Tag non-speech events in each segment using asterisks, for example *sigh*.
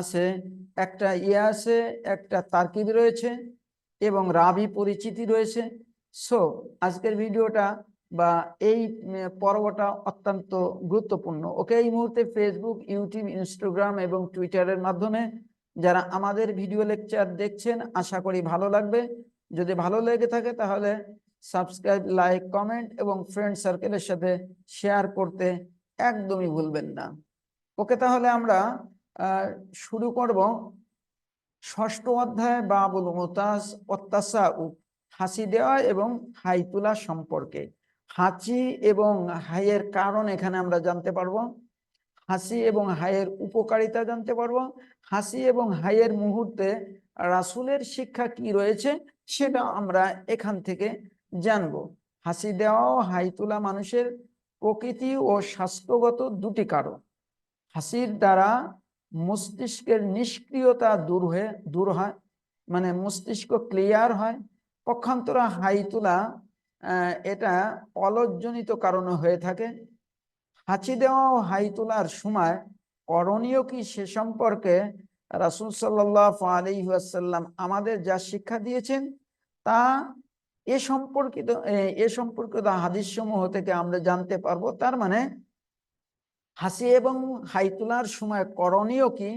আছে, একটা ইয়ে আছে, একটা তারকিব রয়েছে এবং রাবি পরিচিতি রয়েছে। সো আজকের ভিডিওটা বা এই পর্বটা অত্যন্ত গুরুত্বপূর্ণ। ওকে এই মুহূর্তে ফেসবুক ইউটিউব ইনস্টাগ্রাম এবং টুইটারের মাধ্যমে যারা আমাদের ভিডিও লেকচার দেখছেন, আশা করি ভালো লাগবে। যদি ভালো লেগে থাকে তাহলে সাবস্ক্রাইব লাইক কমেন্ট এবং ফ্রেন্ড সার্কেলের সাথে শেয়ার করতে একদমই ভুলবেন না। ওকে তাহলে আমরা শুরু করব ষষ্ঠ অধ্যায় বাবুল মোতাস অত্যাসা হাসি দেওয়া এবং হাই তোলা সম্পর্কে। হাঁচি এবং হাইয়ের কারণ এখানে আমরা জানতে পারব। হাসি এবং হাইয়ের উপকারিতা জানতে পারব। হাসি এবং হাইয়ের মুহূর্তে রাসূলের শিক্ষা কি রয়েছে সেটা আমরা এখান থেকে জানব। হাসি দেওয়া হাই তোলা মানুষের প্রকৃতি ও স্বাস্থ্যগত দুটি কারণ। হাসির দ্বারা মস্তিষ্কের নিষ্ক্রিয়তা দূর হয়ে, দূর হয় মানে মস্তিষ্ক ক্লিয়ার হয়। পক্ষান্তরা হাই তোলা এটা অলজ্জনিত কারণে হয়ে থাকে। হাঁচি দেওয়া ও হাই তোলার সময়। করণীয় কি সে সম্পর্কে রাসুল সাল্লাহ আলিহাসাল্লাম আমাদের যা শিক্ষা দিয়েছেন, তা এ সম্পর্কিত এ সম্পর্কিত হাদিস সমূহ থেকে আমরা জানতে পারব। তার মানে হাসি এবং হাই তোলার সময় করণীয় কি?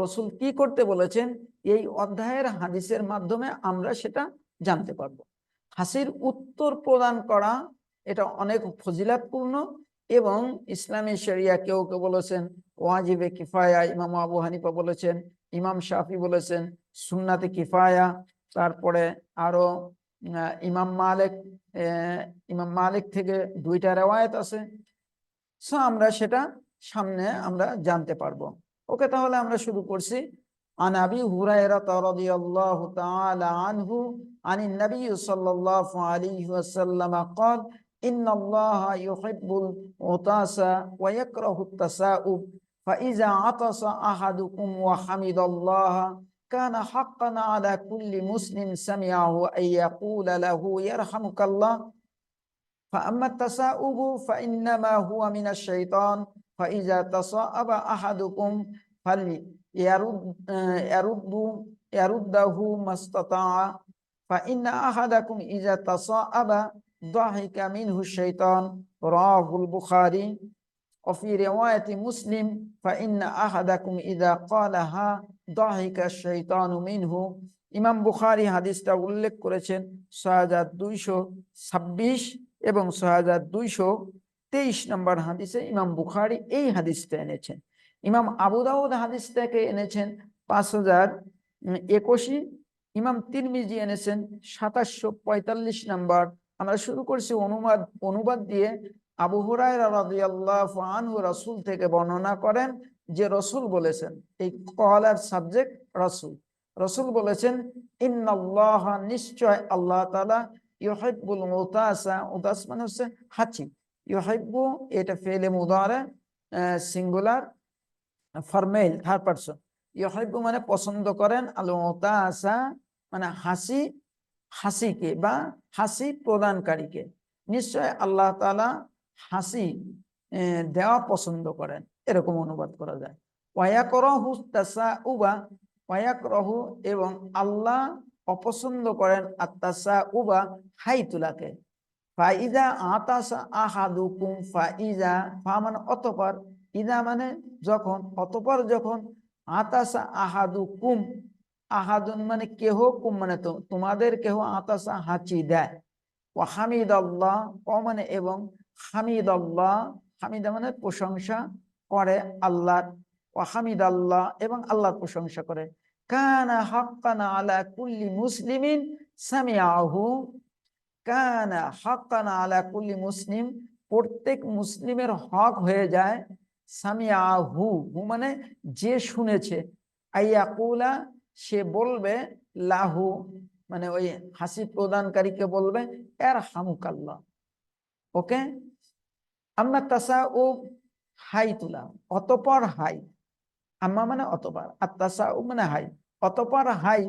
রসুল কি করতে বলেছেন? এই অধ্যায়ের হাদিসের মাধ্যমে আমরা সেটা জানতে পারব। হাসির উত্তর প্রদান করা, এটা অনেক ফজিলাতপূর্ণ এবং ইসলামী শরিয়া কেউ কেউ বলেছেন, ওয়াজিবে কিফায়া, ইমাম আবু হানিফা বলেছেন, ইমাম শাফি বলেছেন, সুন্নাতে কিফায়া, তারপরে আরও ইমাম মালিক ইমাম মালিক থেকে দুইটা রেওয়ায়ত আছে। সো আমরা সেটা সামনে আমরা জানতে পারবো ওকে তাহলে আমরা শুরু করছি عن أبي هريرة رضي الله تعالى عنه عن النبي صلى الله عليه وسلم قال إن الله يحب العطاس ويكره التساؤب فإذا عطس أحدكم وحمد الله كان حقا على كل مسلم سمعه أن يقول له يرحمك الله فأما التساؤب فإنما هو من الشيطان فإذا تصاءب أحدكم فليرد آه، يرد يرده ما استطاع فإن أحدكم إذا تصاءب ضحك منه الشيطان رواه البخاري وفي رواية مسلم فإن أحدكم إذا قالها ضحك الشيطان منه ইমাম বুখারি হাদিসটা উল্লেখ করেছেন ছয় হাজার দুইশো ছাব্বিশ এবং ছয় হাজার দুইশো তেইশ নম্বর হাদিসে ইমাম বুখারি এই হাদিসটা এনেছেন। ইমাম আবু দাউদ হাদিসটাকে এনেছেন পাঁচ হাজার একুশি, ইমাম তিরমিজি এনেছেন সাতাশশো পঁয়তাল্লিশ নম্বর। আমরা শুরু করছি অনুবাদ অনুবাদ দিয়ে আবু আনহু রাসূল থেকে বর্ণনা করেন যে রসুল বলেছেন, এই কলার সাবজেক্ট রসুল। রসুল বলেছেন, ইন্নাল্লাহ নিশ্চয় আল্লাহ তাআলা ইউহিব্বুল মুতাসা উদাস মানে হচ্ছে এটা ফেলে মুদারে সিঙ্গুলার ফরমেল থার্ড মানে পছন্দ করেন আল মুতাসা মানে হাসি হাসিকে বা হাসি প্রদানকারীকে নিশ্চয় আল্লাহ তালা হাসি দেওয়া পছন্দ করেন এরকম অনুবাদ করা যায় ওয়াকরহু তাসাউবা ওয়াকরহু এবং আল্লাহ অপছন্দ করেন আত্তাসা উবা হাই তুলাকে ফাইজা আতাসা আহাদুকুম ফাইজা, ফা মানে অতপর, ইদা মানে যখন, অতপর যখন আতাসা আহাদুকুম, আহাদুন মানে কেহ, কুম মানে তো, তোমাদের কেহ আতাসা হাঁচি দেয়। ও হামিদ আল্লাহ ও মানে এবং হামিদ আল্লাহ হামিদা মানে প্রশংসা করে আল্লাহর ও হামিদ আল্লাহ এবং আল্লাহর প্রশংসা করে। কানা হাক্কানা আলা কুল্লি মুসলিমিন সামিয়াহু কানা হাক্কানা আলা কুল্লি মুসলিম প্রত্যেক মুসলিমের হক হয়ে যায় সামিয়াহু, হু মানে যে শুনেছে। আইয়াকুলা সে বলবে, লাহু মানে ওই হাসি প্রদানকারীকে বলবে এর হামুকাল্লাহ ওকে? আমরা তাসা ও হাই তুলা অতপর হাই। আম্মা মানে অতপর তাসা মানে হাই অতপর হাই।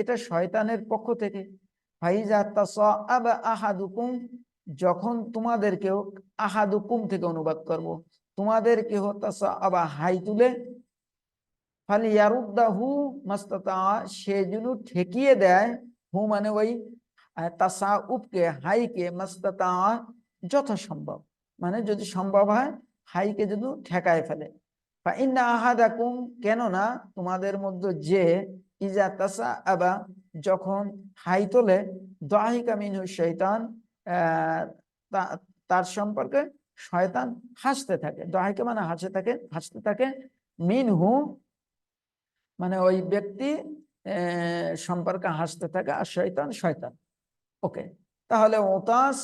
এটা শয়তানের পক্ষ থেকে। আহাদুকুম থেকে অনুবাদ করব তোমাদেরকে হতাসা আবা হাই তুলে ফালি ইয়ারুদ্দাহু মাস্তাতা সে ঠেকিয়ে দেয়, হু মানে ওই তাসা উপকে হাইকে মাস্তাতা যথাসম্ভব। মানে যদি সম্ভব হয় হাইকে যদি ঠেকায় ফেলে। আহাদাকুম, কেননা তোমাদের মধ্যে যে ইজা তাসা আবা যখন হাই তোলে শৈতান তার সম্পর্কে শয়তান হাসতে থাকে। দাহিকা মানে হাসতে থাকে হাসতে থাকে মিনহু মানে ওই ব্যক্তি সম্পর্কে হাসতে থাকে আর শয়তান শয়তান। ওকে, তাহলে ওতাস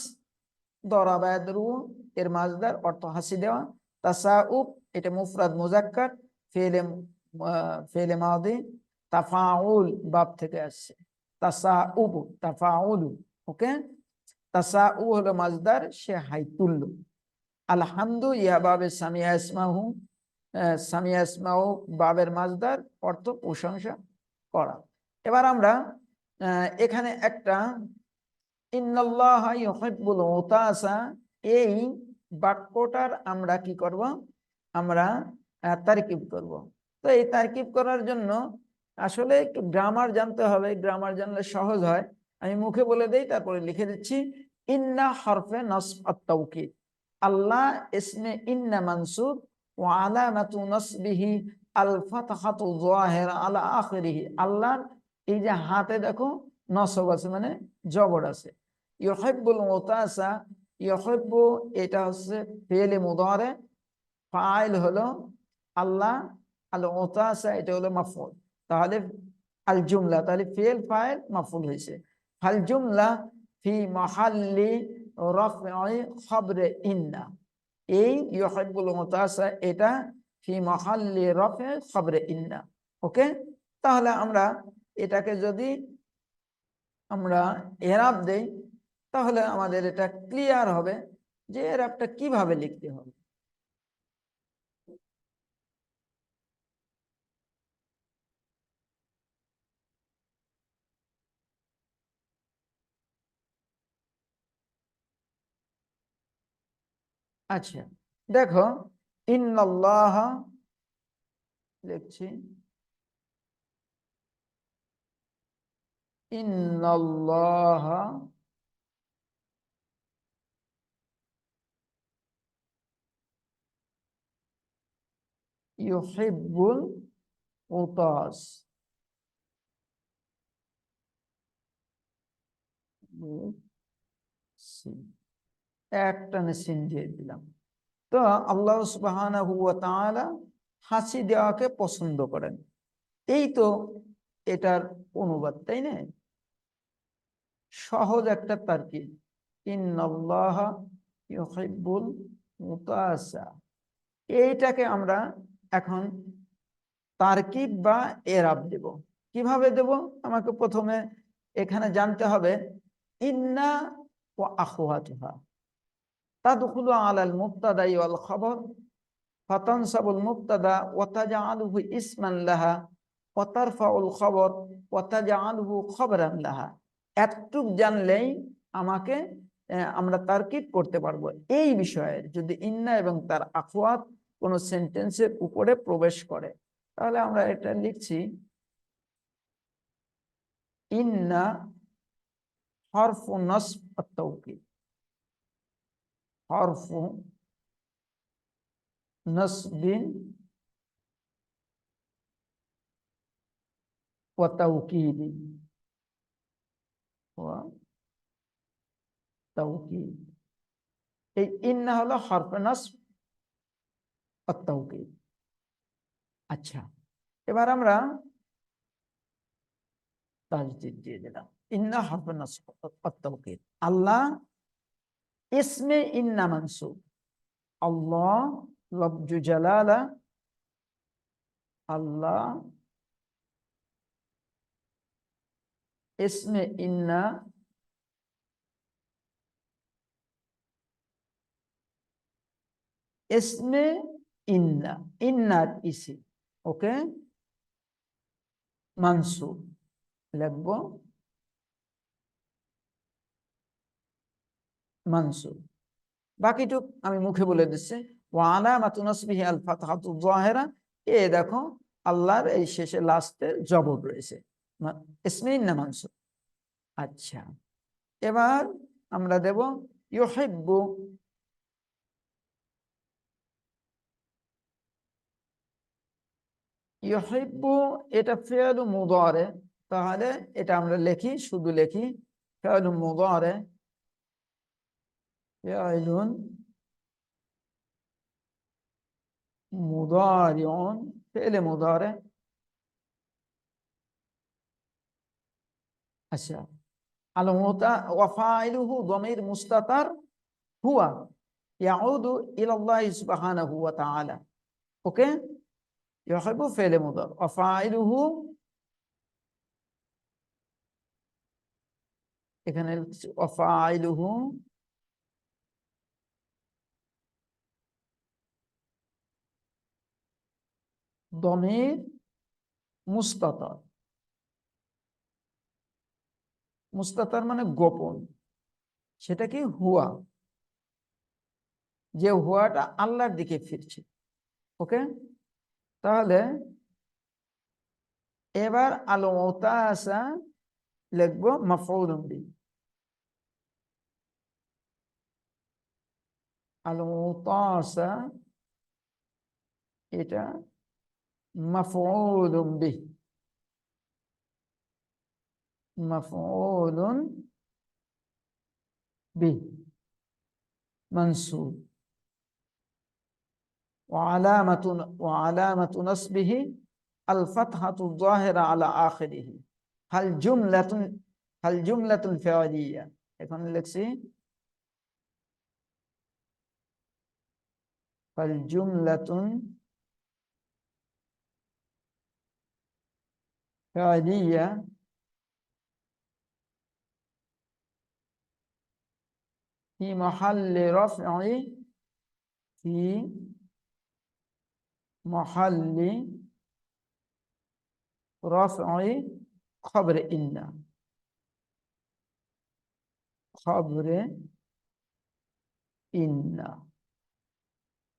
দরাবায়দরু, এর মাজদার, অর্থ হাসি দেওয়া, তাসাউব, এটা মুফরাদ মুজাক্কার, ফেলে ফেলে মাদি, তাফাউল বাব থেকে আসছে। তাসাউব, তাফাউলু, ওকে? তাসাউ হলো মাজদার, সে হাই তুলল আলহামদু, ইয়া বাবে সামিয়া ইসমাহু সামিয়া ইসমাহু বাবের মাজদার, অর্থ প্রশংসা করা। এবার আমরা এখানে একটা এই বাক্যটার আমরা কি করব? আমরা তারকিব করব। তো এই তারকিব করার জন্য আসলে গ্রামার জানতে হবে। গ্রামার জানলে সহজ হয়। আমি মুখে বলে দেই, তারপরে লিখে দিচ্ছি। ইন্না হরফে নসব আত-তাওকিদ আল্লাহ ইসমে ইন্না মানসুব ওয়া আলামাতু নসবিহি আল ফাতহাতু যাহিরা আলা আখিরিহি আল্লাহর এই যে হাতে দেখো, নসব আছে মানে জবর আছে। ইউহিব্বুল মুতাসা ইউহিব্বু এটা হচ্ছে ফেলে মুদারে, ফাইল হলো আল্লাহ আল মুতাসা এটা হলো মাফউল। তাহলে আল জুমলা তাহলে ফেল ফাইল মাফউল হয়েছে। ফাল জুমলা ফি মাহাল্লি খবরে ইন্না। এই ইউহিব্বুল মুতাসা এটা ফি মাহাল্লি রফে খবরে ইন্না। ওকে? তাহলে আমরা এটাকে যদি আমরা এরাব দেই তাহলে আমাদের এটা ক্লিয়ার হবে যে এরাবটা কীভাবে লিখতে হবে। আচ্ছা দেখো, ইন্নাল্লাহ, লিখছি। ইন্নাল্লাহ ইউহিব্বুল উতাস সিন। দিয়ে দিলাম তো আল্লাহ হাসি দেওয়াকে পছন্দ করেন এই তো এটার অনুবাদ তাই না সহজ একটা ইউহিব্বুল মুতাসা এইটাকে আমরা এখন তারকিব বা এরাব দেব? কীভাবে দেব? আমাকে প্রথমে এখানে জানতে হবে, ইন্না ও আখওয়াতুহা। তাদখুলু আলাল মুবতাদা ওয়াল খবর, ফাতানসাবুল মুবতাদা ওয়া তাজআলুহু ইসমান লাহা ওয়া তারফাউল খবর ওয়া তাজআলুহু খবরান লাহা। এতটুক জানলেই আমাকে আমরা তারকিব করতে পারব। এই বিষয়ে যদি ইন্না এবং তার আখওয়াত কোন সেন্টেন্সের উপরে প্রবেশ করে। তাহলে আমরা এটা লিখছি, ইন্না হরফু নসব আত-তাওকিদ। হরফু নসবিন ওয়া তাওকিদি ওয়া তাওকিদ এই ইন্না হলো হরফে নসব আত-তাওকিদ আচ্ছা এবার আমরা তাজদিদ দিয়ে দিলাম ইন্না হরফে নসব আত-তাওকিদ আল্লাহ ইসমে ইন্না মানসুব আল্লাহ লফজু জালালা আল্লাহ ইসমে ইন্না ইসমে ইন্না ইন্নার ইসি ওকে মানসুব লিখব মানসুব বাকিটুক আমি মুখে বলে দিচ্ছি। ওয়ানা মাতুনসবিহি আল ফাতহাতু জাহেরা এ দেখো, আল্লাহর এই শেষে লাস্টে জবর রয়েছে। ইসমিন না মানসুব আচ্ছা। এবার আমরা দেব, ইউহিব্বু يحب এটা فعل مضارع তাহলে এটা আমরা লিখি শুধু লিখি فعل مضارع فعل مضارع فعل مضارع. আচ্ছা المتعلق وفاعله ضمير مستطر هو يعود إلى الله سبحانه وتعالى. أوكي? ইউহিবু এখানে অফাইলুহু দমের মুস্তাতার মুস্তাতার মানে গোপন। সেটা কি হুয়া? যে হুয়াটা আল্লাহর দিকে ফিরছে। ওকে তাহলে এবার আলো আসা লিখবো মাফৌলম্বি আলো আসা এটা مفعول به مفعول به منصوب وعلامة وعلامة نصبه الفتحة الظاهرة على آخره هل جملة هل جملة فعلية এখন লিখছি فالجملة فعلية في محل رفع في محل رفع خبر إن خبر إن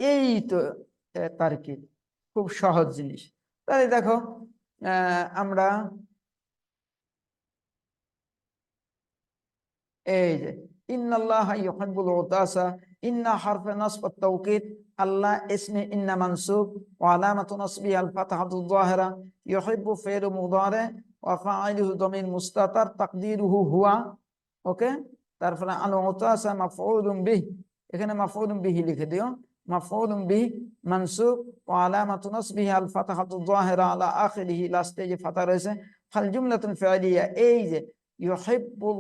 এই তো তারকিব খুব সহজ জিনিস তাহলে দেখো আমরা এই যে ইন্নাল্লাহ ইউহিব্বুল উতাসা ইন্না হারফে নাসব তাওকিদ আল্লাহ ইসমে ইন্না মানসুব ওয়া আলামাতু নাসবি আল ফাতহাতু যাহিরা ইউহিব্বু ফি'ল মুদারি ওয়া ফাইলুহু দামির মুস্তাতার তাকদিরুহু হুয়া ওকে তারপরে আল উতাসা মাফউলুম বিহ এখানে মাফউলুম বিহি লিখে দিও মাফউলুম বিহি মানসুব ওয়া আলামাতু নাসবিহি আল ফাতহাতু যাহিরা আলা আখিরিহি লাস্টে যে ফাতা রয়েছে ফাল জুমলাতুল ফি'লিয়া এই যে ইউহিব্বুল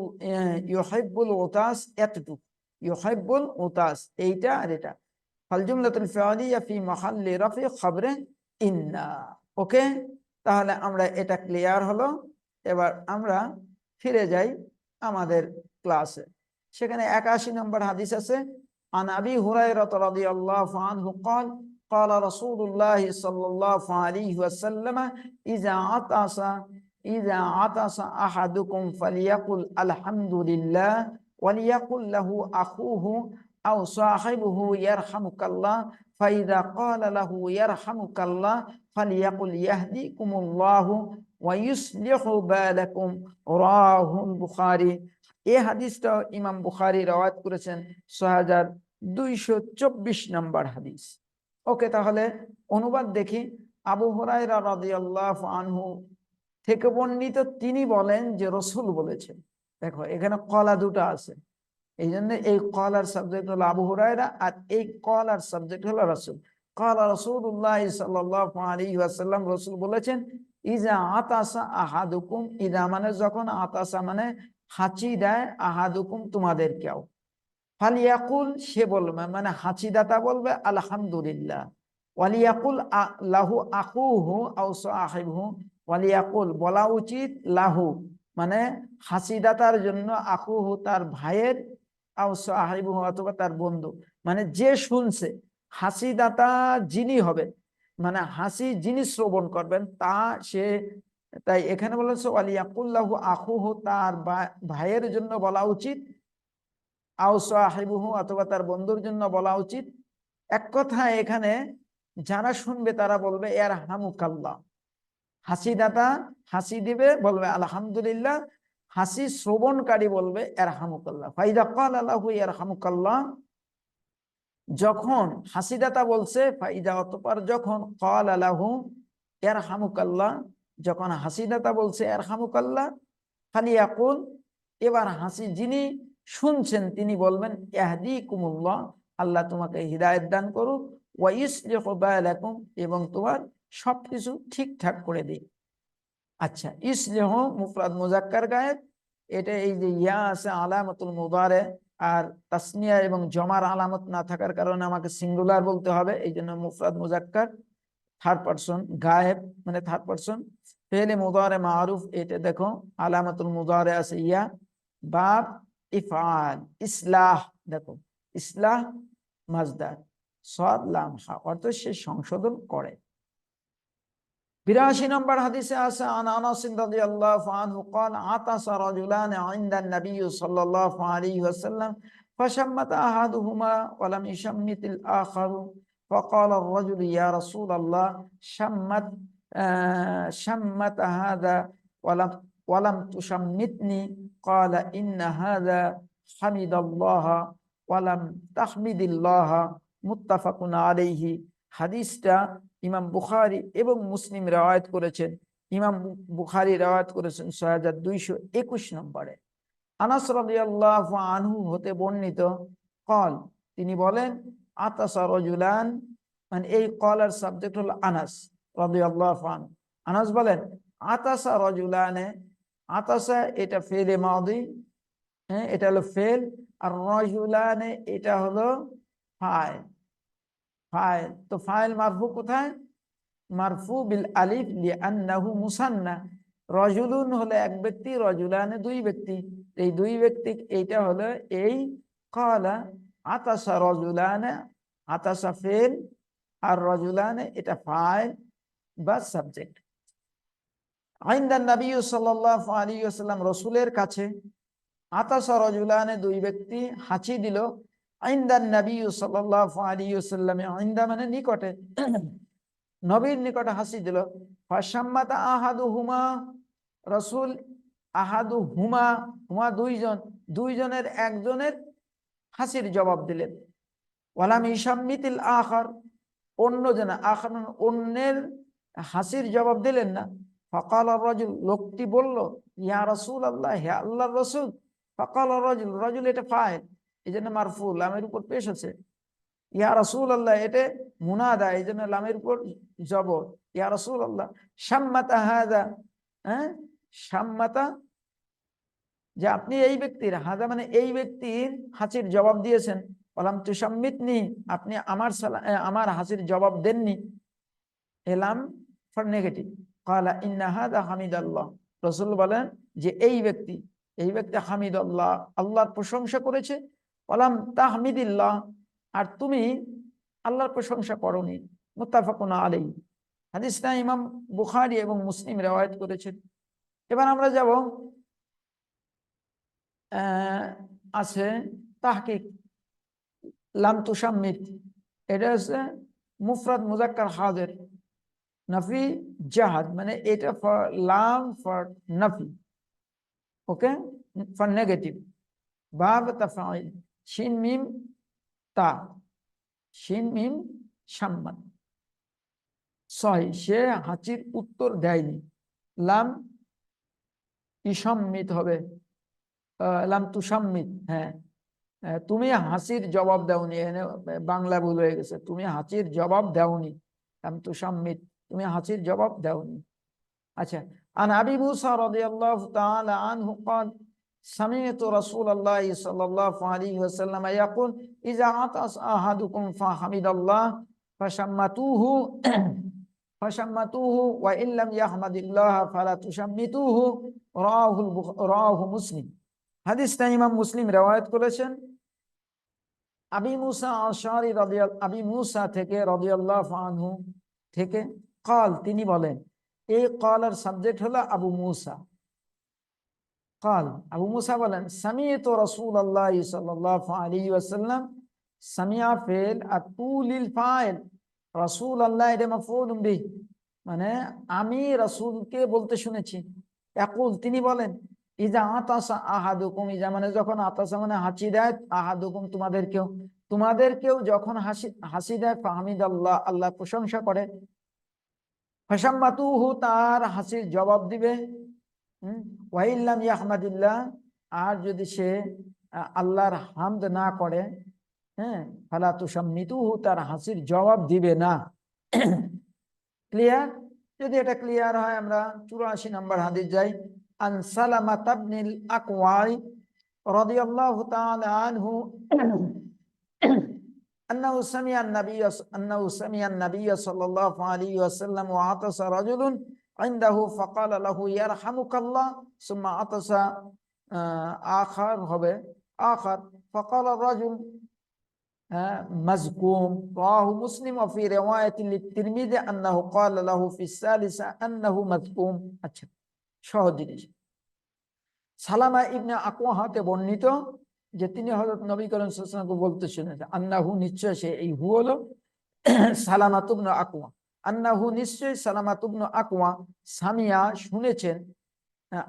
ইউহিব্বুল উতাস এতটুকু ইউহিব্বুল উতাস এইটা আর এটা ফাল জুমলাতুল ফি'লিয়া ফি মাহাল্লি রাফি খবরে ইন্না ওকে তাহলে আমরা এটা ক্লিয়ার হলো এবার আমরা ফিরে যাই আমাদের ক্লাসে সেখানে একাশি নম্বর হাদিস আছে عن أبي هريرة رضي الله عنه قال قال رسول الله صلى الله عليه وسلم إذا عطس إذا عطس أحدكم فليقل الحمد لله وليقل له أخوه আও সাহিবহু ইয়ারহামুকাল্লাহ, ফাইদা ইয়ারহামুকাল্লাহ, ফালিয়াকুল ইয়াহদিকুমুল্লাহু ওয়া ইউসলিহু বালাকুম, রাহুল বুখারী। এই হাদিসটা ইমাম বুখারী রওয়াত করেছেন 6224 নম্বর হাদিস। ওকে, তাহলে অনুবাদ দেখি। আবু হুরায়রা রাদিয়াল্লাহু আনহু থেকে বর্ণিত তিনি বলেন যে রসুল বলেছেন। দেখো, এখানে কলা দুটো আছে। এই জন্য এই কলার সাবজেক্ট হলো আবু হরাইরা আর এই কলার সাবজেক্ট হলো রসুল। কলা রসুল্লাহ ওয়াসাল্লাম রসুল বলেছেন, ইজা আতাসা আহাদুকুম ইদা মানে যখন আতাসা মানে হাঁচি দেয়, আহাদুকুম তোমাদের কেউ ফালিয়াকুল সে বলবে মানে হাঁচি দাতা বলবে, আলহামদুলিল্লাহ। ওয়ালিয়াকুল লাহু আকুহু আও সাহিবহু। ওয়ালিয়াকুল বলা উচিত, লাহু। মানে হাসিদাতার জন্য আকুহু তার ভাইয়ের অথবা তার বন্ধু। মানে যে শুনছে, হাসিদাতা যিনি হবেন মানে হাসি যিনি শ্রবণ করবেন, তা সে, তাই এখানে বলা হচ্ছে আকুহু তার ভাইয়ের জন্য বলা উচিত অথবা তার বন্ধুর জন্য বলা উচিত। এক কথা এখানে, যারা শুনবে তারা বলবে এর হামুকাল্লাহ হাসি দাতা হাসি দিবে, বলবে, আলহামদুলিল্লাহ হাসি শ্রবণকারী বলবে এর হামুকাল্লাহ ফাইদা কাল আল্লাহু এর হামুকাল্লাহ যখন হাসিদাতা বলছে, ফাইদা অতপর যখন কল আলাহু এর হামুকাল্লাহ যখন হাসিদাতা বলছে এর হামুকাল্লাহ ফালিয়াকুল, এবার হাসি যিনি শুনছেন, তিনি বলবেন এহদি কুমুল্লাহ আল্লাহ তোমাকে হৃদায়ত দান করুক। বালাকুম এবং তোমার সবকিছু ঠিকঠাক করে দিক। আচ্ছা ইসলেহ মুফরাদ মুজাক্কার গায়েব এটা এই যে ইয়া আছে আলামতুল মুদারে, আর তাসনিয়া এবং জমার আলামত না থাকার কারণে আমাকে সিঙ্গুলার বলতে হবে, এই জন্য মুফরাদ মুজাক্কার থার্ড পারসন গায়েব মানে থার্ড পারসন ফেলে মুদারে মারুফ, এটা দেখো, আলামতুল মুদারে আছে ইয়া, বাব, ইফআল, ইসলাহ, দেখো, ইসলাহ, মাজদার, সদ, লাম, হা অর্থ সে সংশোধন করে। বিরাশি নম্বর হাদিসে আছে আন আনাস রাদিয়াল্লাহু আনহু قال عطس رجلان عند النبي صلى الله عليه وسلم فشمت احدهما ولم يشمت الاخر فقال الرجل يا رسول الله شمت آه شمت هذا ولم ولم تشمتني قال ان هذا حمد الله ولم تحمد الله متفق عليه হাদিসটা ইমাম বুখারি এবং মুসলিম রেওয়ায়ত করেছেন। ইমাম বুখারি রেওয়ায়ত করেছেন ছয় হাজার দুইশো একুশ নম্বরে। আনাস আনহু হতে বর্ণিত, কল, তিনি বলেন, আতাসা রজুলান মানে এই কল কলার সাবজেক্ট হল আনাস রাদিয়াল্লাহু আনহু। আনাস বলেন, আতাসা রজুলানে, আতাসা এটা ফেলে মাদি হ্যাঁ এটা হলো ফেল, আর রজুলানে এটা হলো ফায় ফাইল, তো ফাইল মারফু কোথায়? মারফু বিল আলিফ লিআন্নাহু মুসান্না। রজুলুন হলে এক ব্যক্তি, রজুলানে দুই ব্যক্তি। এই দুই ব্যক্তি এইটা হলো এই কলা আতাসা রজুলানে আতাসা ফেল আর রজুলানে এটা ফাইল বা সাবজেক্ট। আইন্দান নবী সাল্লাল্লাহু আলাইহি ওয়াসাল্লাম রসুলের কাছে আতাসা রজুলানে দুই ব্যক্তি হাঁচি দিল। আইন্দান নবী সাল্লাল্লাহু আলাইহি ওয়াসাল্লাম আইন্দা মানে নিকটে *clears throat* নবীর নিকটে হাসি দিল। ফাশাম্মাত আহাদু হুমা রসুল আহাদু হুমা হুমা দুইজন, দুইজনের একজনের হাসির জবাব দিলেন। ওয়ালাম ইসাম্মিতিল আখার অন্য জন আখার মানে অন্যের হাসির জবাব দিলেন না। ফকাল রজুল, লোকটি বলল, ইয়া রসুল আল্লাহ হে আল্লাহ রসুল, ফকাল রজুল রজুল এটা ফাইল এই জন্য মারফুল লামের উপর পেশ আছে। ইয়া রসুল আল্লাহ এটা মুনাদা এই জন্য লামের উপর জবর। ইয়া রসুল আল্লাহ সাম্মাতা হাদা হ্যাঁ? সাম্মাতা, যে আপনি এই ব্যক্তির হাজা মানে এই ব্যক্তির হাসির জবাব দিয়েছেন। বললাম তু নি আপনি আমার আমার হাসির জবাব দেননি। এলাম ফর নেগেটিভ। কালা ইন্না হাদা হামিদ আল্লাহ রসুল বলেন যে, এই ব্যক্তি এই ব্যক্তি হামিদ আল্লাহ আল্লাহর প্রশংসা করেছে বলাম তাহমিদিল্লাহ, আর তুমি আল্লাহর প্রশংসা করনি, মুত্তাফাকুন আলাই হাদিসটা ইমাম বুখারি এবং মুসলিম রেওয়ায়ত করেছেন। এবার আমরা যাব আছে তাহকিক, লাম তুসাম্মিত এটা হচ্ছে মুফরাদ মুজাক্কার হাদের নাফি জাহাদ মানে এটা ফর, লাম ফর নাফি, ওকে? For negative. বাব তাফাইল। শিন মিম তা শিন মিম সাম্মান সহি সে হাঁচির উত্তর দেয়নি লাম ইসম্মিত হবে লাম তুসাম্মিত হ্যাঁ তুমি হাসির জবাব দেওনি এখানে বাংলা ভুল হয়ে গেছে তুমি হাসির জবাব দেওনি লাম তুসাম্মিত তুমি হাসির জবাব দেওনি আচ্ছা আন আবি মুসা রাদিয়াল্লাহু তাআলা আনহু قال سمعت رسول الله صلى الله عليه وسلم يقول إذا عطس أحدكم فحمد الله ফাশাম্মাতুহু ফাশাম্মাতুহু ওয়া ইল্লাম ইয়াহমাদিল্লাহ ফালা তুশাম্মিতুহু রাহুল রাহু মুসলিম হাদিসটা ইমাম মুসলিম রওয়ায়াত করেছেন আবি মুসা আশারি রাদিয়াল আবি মুসা থেকে রাদিয়াল্লাহু আনহু থেকে কাল তিনি বলেন এই কালার সাবজেক্ট হলো আবু মুসা কাল আবু মুসা রাসূল আল্লাহ বলতে শুনেছি। একুল তিনি বলেন, ইজা আতাসা আহাদুকুম ইজা মানে যখন আতাসা মানে হাসি দেয়, আহাদুকুম তোমাদের কেউ। তোমাদের কেউ যখন হাসি হাসি দেয়, ফাহমিদ আল্লাহ আল্লাহ প্রশংসা করে। ফাসাম্মাতুহু তার হাসির জবাব দিবে। ওয়াইল্লাম ইয়াহমাদিল্লাহ আর যদি সে আহ, আল্লাহর হামদ না করে হ্যাঁ ফালা তুসাম্মিতুহু তার হাসির জবাব দিবে না ক্লিয়ার যদি এটা ক্লিয়ার হয় আমরা চুরাশি নম্বর হাদিস যাই আন সালামা তাবনিল আকওয়াই রাদিয়াল্লাহু তাআলা আনহু أنه سمع النبي أنه سمع النبي صلى الله عليه وسلم وعطس رجل عنده فقال له يرحمك الله ثم عطس آه، آخر هو آخر فقال الرجل آه، مزكوم رواه مسلم وفي رواية للترمذي أنه قال له في الثالثة أنه مزكوم আচ্ছা সহজ জিনিস সালামা ইবনে আকওয়াহাতে বর্ণিত যে তিনি হযরত নবী করিম সাল্লাল্লাহু আলাইহি ওয়াসাল্লামকে বলতে শুনেছেন আন্নাহু নিশ্চয় সে এই হু হলো সালামাত ইবনে আকওয়া আন্নাহু নিশ্চয় সালামাত ইবনে আকওয়া সামিয়া শুনেছেন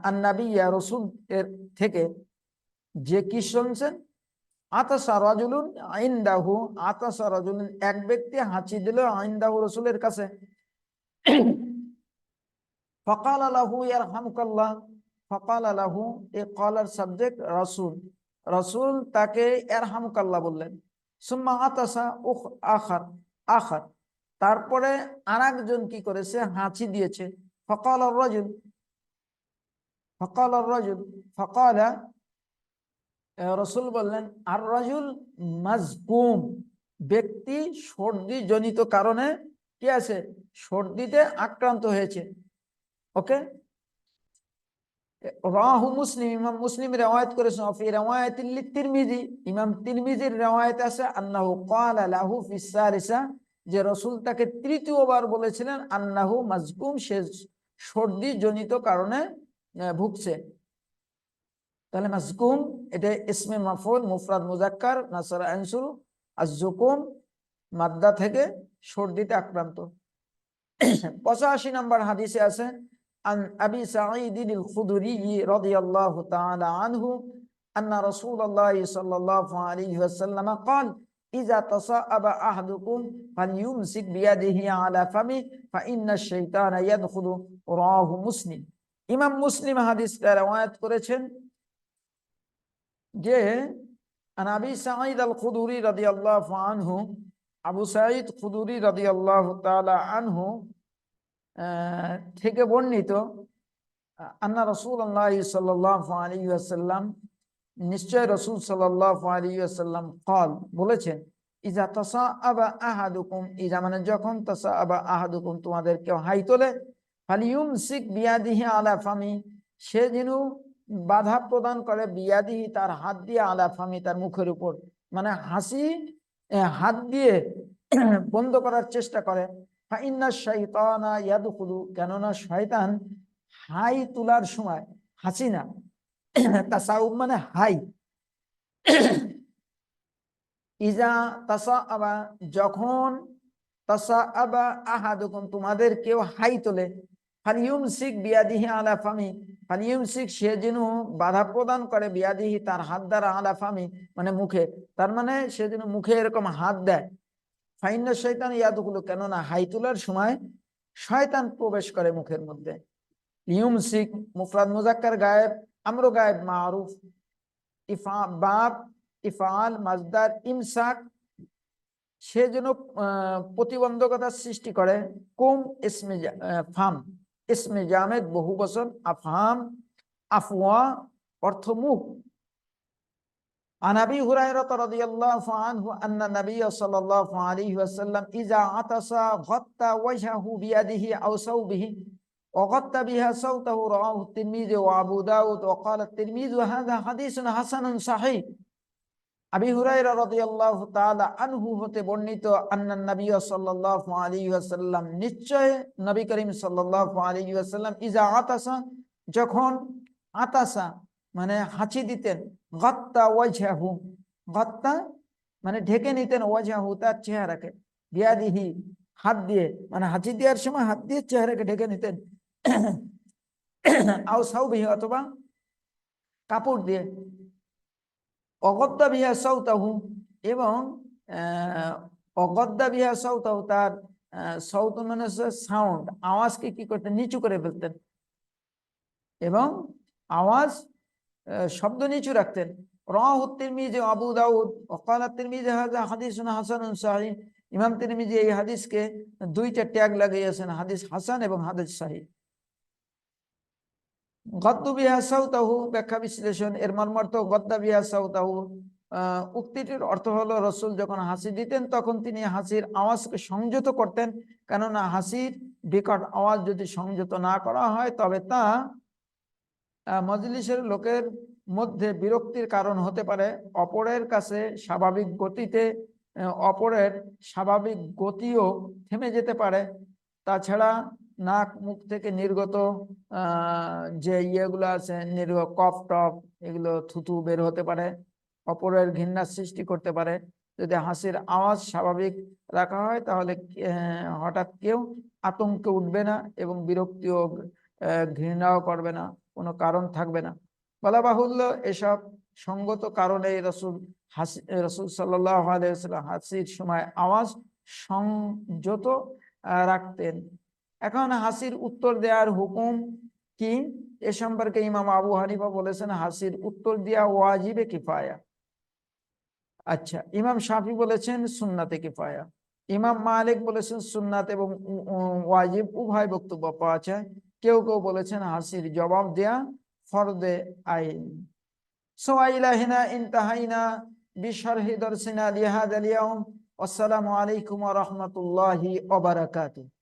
আন্নাবিয়া রসুল এর থেকে যে কি শুনছেন? আতাসা রাজুলুন আইন্দাহু, আতাসা রাজুলুন এক ব্যক্তি হাঁচি দিল আইন্দাহু রসুলের কাছে। ফকাল আলাহু ইয়ারহামুকাল্লাহ, ফকাল আলাহু এ কলার সাবজেক্ট রাসূল। রাসূল তাকে এর ইয়ারহামুকাল্লাহ বললেন। সুম্মা আতাসা উখ আখার আখার। তারপরে আর একজন কি করেছে? হাঁচি দিয়েছে। ফকাল রাজুল। ফকাল রাজুল। ফকালা রসুল বললেন, আর রাজুল মাজকুম। ব্যক্তি সর্দি জনিত কারণে কি আছে? সর্দিতে আক্রান্ত হয়েছে। ওকে? রাহু মুসলিম, ইমাম মুসলিম রেওয়ায়ত করেছেন। ফি রেওয়ায়াত তিরমিজি। ইমাম তিরমিজির রেওয়ায়ত আছে আন্নাহু, ক্বালা লাহু ফি সালিসা যে রসুল তাকে তৃতীয়বার বলেছিলেন আন্নাহু মাজকুম সে সর্দি জনিত কারণে আহ, ভুগছে তাহলে মাজকুম এটা ইসমে মাফুল মুফরাদ মুজাক্কার নাসার আনসুর আজকুম মাদ্দা থেকে সর্দিতে আক্রান্ত পঁচাশি নম্বর হাদিসে আছে عن أبي سعيد الخدري رضي الله تعالى عنه أن رسول الله صلى الله عليه وسلم قال ইজা আলা ফামি ফা ইন্না ইয়াদখুলু রাহু মুসলিম ইমাম মুসলিম রওয়ায়াত করেছেন যে, আন আবি সাঈদ আল খুদুরি রাদিয়াল্লাহু আনহু, আবু সাঈদ খুদুরি রাদিয়াল্লাহু তাআলা আনহু থেকে বর্ণিত আন্না রাসূলুল্লাহ সাল্লাল্লাহু আলাইহি ওয়াসাল্লাম নিশ্চয় রসুল সাল্লাম কল বলেছেন, ইজা তসা আবা আহাদুকুম ইজা মানে যখন তসা আবা আহাদুকুম তোমাদের কেউ হাই তোলে ফালিউম শিখ বিয়াদিহি আলা ফামি সে যেন বাধা প্রদান করে বিয়াদিহি তার হাত দিয়ে আলাফামি তার মুখের উপর। মানে হাসি হাত দিয়ে *clears throat* বন্ধ করার চেষ্টা করে। শৈতানা ইয়াদুকুলু কেননা শয়তান হাই তোলার সময় হাসি না। মানে হাই ইজা তাসা আবা যখন তাসা আবা তোমাদের কেউ হাই তোলে। ফালিউমসিক বিয়াদিহি আলা ফামি ফালিউমসিক সে যেন বাধা প্রদান করে বিয়াদিহি তার হাত দ্বারা আলা ফামি মানে মুখে। তার মানে সে যেন মুখে এরকম হাত দেয়। ফাইন্না শয়তান ইয়াদুকুলু, কেননা হাই তোলার সময় শয়তান প্রবেশ করে মুখের মধ্যে। ইউমসিক মুফরাদ মুজাক্কার গায়েব আমরো গায়েব মারুফ ইফা বাপ ইফাল মাজদার ইমসাক সে যেন প্রতিবন্ধকতার সৃষ্টি করে। কুম ইসমে ফাম। ইসমে জামেদ, বহু বচন। আফাম আফওয়া অর্থ মুখ আনাবি হুরায়রাত রাদিয়াল্লাহু আনহু আন্না নবী সাল্লাল্লাহু আলাইহি ওয়াসাল্লাম, ইজা আতাসা গাত্তা ওয়াজহু বিয়াদিহি আও সাউবিহি। وغطى بها صوته رواه الترمذي وابو داود وقال الترمذي هذا حديث حسن صحيح আবি হুরাইরা রাদিয়াল্লাহু তাআলা আনহু হতে বর্ণিত আন্নান নবী সাল্লাল্লাহু আলাইহি ওয়াসাল্লাম নিশ্চয় নবী করিম সাল্লাল্লাহু আলাইহি ওয়াসাল্লাম ইজা আতাসা যখন আতাসা মানে হাঁচি দিতেন গাত্তা ওয়াজহাহু গাত্তা মানে ঢেকে নিতেন ওয়াজহাহু তার চেহারাকে বিয়াদিহি হাত দিয়ে মানে হাঁচি দেওয়ার সময় হাত দিয়ে চেহারাকে ঢেকে নিতেন আও সাউবিহি অথবা কাপড় দিয়ে। অগদ্দা বিহা সৌতাহু এবং অগদ্দা বিহা সৌতাহু তার সৌত মানে সাউন্ড আওয়াজকে কি করতেন? নিচু করে ফেলতেন। এবং আওয়াজ শব্দ নিচু রাখতেন। রাহ তিরমিজি, আবু দাউদ, ওকালা তিরমিজি হাজা হাদিস হাসান সাহি। ইমাম তিরমিজি এই হাদিসকে দুইটা ট্যাগ লাগিয়েছেন হাদিস হাসান এবং হাদিস সাহি। গদ্দু বিহা সাউতাহু, ব্যাখ্যা বিশ্লেষণ, এর মর্মার্থ গদ্দা বিহা সাউতাহু উক্তিটির অর্থ হলো রসুল যখন হাসি দিতেন তখন তিনি হাসির আওয়াজকে সংযত করতেন। কেননা হাসির বিকট আওয়াজ যদি সংযত না করা হয় তবে তা মজলিসের লোকের মধ্যে বিরক্তির কারণ হতে পারে। অপরের কাছে স্বাভাবিক গতিতে অপরের স্বাভাবিক গতিও থেমে যেতে পারে। তাছাড়া নাক মুখ থেকে নির্গত যে ইয়েগুলো আছে নির্গ কফ টপ এগুলো থুতু বের হতে পারে, অপরের ঘৃণার সৃষ্টি করতে পারে। যদি হাসির আওয়াজ স্বাভাবিক রাখা হয়, তাহলে হঠাৎ কেউ আতঙ্কে উঠবে না এবং বিরক্তিও ঘৃণাও করবে না, কোনো কারণ থাকবে না। বলা বাহুল্য এসব সঙ্গত কারণে রসুল হাসি রসুল সাল্লাহ হাসির সময় আওয়াজ সংযত রাখতেন। এখন হাসির উত্তর দেওয়ার হুকুম কি? এ সম্পর্কে ইমাম আবু হানিফা বলেছেন, হাসির উত্তর দেওয়া ওয়াজিবে কিফায়া। আচ্ছা ইমাম শাফি বলেছেন সুন্নাতে কিফায়া। ইমাম মালিক বলেছেন সুন্নাত এবং ওয়াজিব উভয় বক্তব্য পাওয়া যায়। কেউ কেউ বলেছেন হাসির জবাব দেয়া ফরদে আইন। সোয়াইলাহিনা ইনতাহাইনা বিশরহি দর্শিনা লিহাদ আলিয়াউম আসসালামু আলাইকুম রাহমাতুল্লাহি ওয়া বারাকাতুহু।